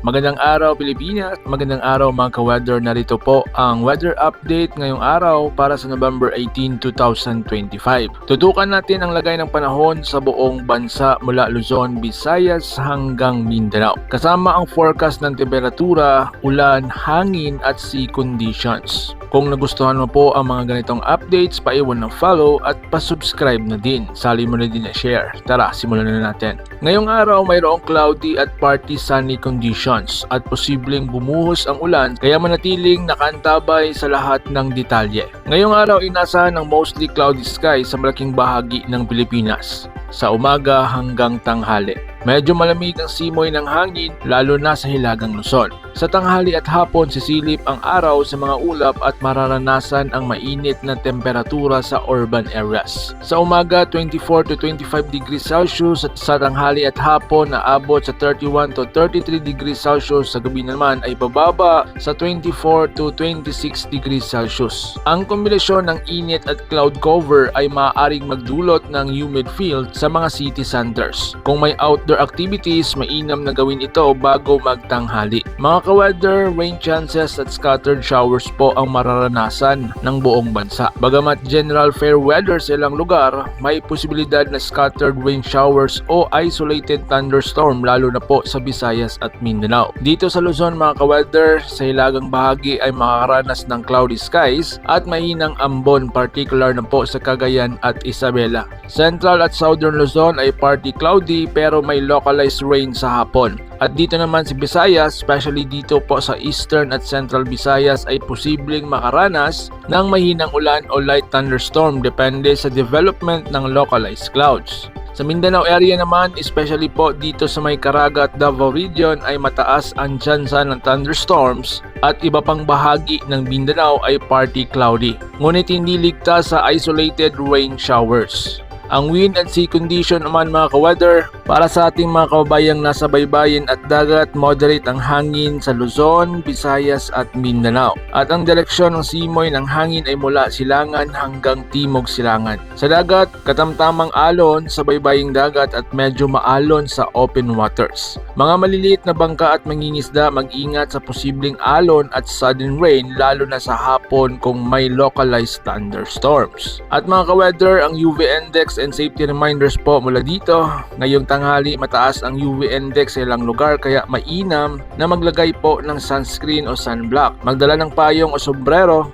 Magandang araw Pilipinas, magandang araw mga ka-weather. Narito po ang weather update ngayong araw para sa November 18, 2025. Tutukan natin ang lagay ng panahon sa buong bansa mula Luzon, Visayas hanggang Mindanao. Kasama ang forecast ng temperatura, ulan, hangin at sea conditions. Kung nagustuhan mo po ang mga ganitong updates, paiwan ng follow at pasubscribe na din. Sali mo na din na share. Tara, simulan na natin. Ngayong araw mayroong cloudy at partly sunny conditions at posibleng bumuhos ang ulan kaya manatiling nakantabay sa lahat ng detalye. Ngayong araw inasahan ng mostly cloudy sky sa malaking bahagi ng Pilipinas sa umaga hanggang tanghali. Medyo malamig ang simoy ng hangin lalo na sa hilagang Luzon. Sa tanghali at hapon sisilip ang araw sa mga ulap at mararanasan ang mainit na temperatura sa urban areas. Sa umaga 24 to 25 degrees Celsius at sa tanghali at hapon naabot sa 31 to 33 degrees Celsius sa gabi naman ay bababa sa 24 to 26 degrees Celsius. Ang kombinasyon ng init at cloud cover ay maaaring magdulot ng humid field sa mga city centers. Kung may outdoor activities, mainam na gawin ito bago magtanghali. Mga ka-weather, rain chances at scattered showers po ang mararanasan ng buong bansa. Bagamat general fair weather sa ilang lugar, may posibilidad na scattered rain showers o isolated thunderstorm lalo na po sa Visayas at Mindanao. Dito sa Luzon mga ka-weather, sa hilagang bahagi ay makakaranas ng cloudy skies at mahinang ambon particular na po sa Cagayan at Isabela. Central at Southern Luzon ay partly cloudy pero may localized rain sa hapon. At dito naman si Visayas, especially dito po sa Eastern at Central Visayas ay posibleng makaranas ng mahinang ulan o light thunderstorm depende sa development ng localized clouds. Sa Mindanao area naman, especially po dito sa may Caraga at Davao region ay mataas ang tsansa ng thunderstorms at iba pang bahagi ng Mindanao ay partly cloudy. Ngunit hindi ligtas sa isolated rain showers. Ang wind and sea condition naman mga ka-weather, para sa ating mga kababayang nasa baybayin at dagat, moderate ang hangin sa Luzon, Visayas at Mindanao. At ang direksyon ng simoy ng hangin ay mula silangan hanggang timog silangan. Sa dagat, katamtamang alon sa baybaying dagat at medyo maalon sa open waters. Mga maliliit na bangka at mangingisda mag-ingat sa posibleng alon at sudden rain lalo na sa hapon kung may localized thunderstorms. At mga ka-weather, ang UV index and safety reminders po mula dito. Ngayong tanghali, mataas ang UV index sa ilang lugar kaya mainam na maglagay po ng sunscreen o sunblock. Magdala ng payong o sombrero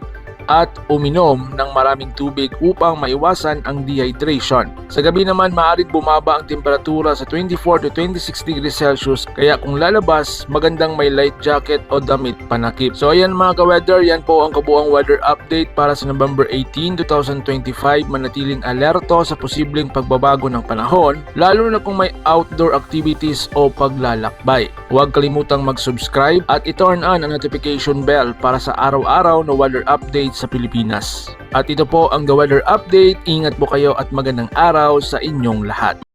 at uminom ng maraming tubig upang maiwasan ang dehydration. Sa gabi naman, maaaring bumaba ang temperatura sa 24 to 26 degrees Celsius kaya kung lalabas, magandang may light jacket o damit panakip. So ayan mga ka-weather, yan po ang kabuang weather update para sa November 18, 2025. Manatiling alerto sa posibleng pagbabago ng panahon, lalo na kung may outdoor activities o paglalakbay. Huwag kalimutang mag-subscribe at i-turn on ang notification bell para sa araw-araw na weather update sa Pilipinas. At ito po ang The Weather Update. Ingat po kayo at magandang araw sa inyong lahat.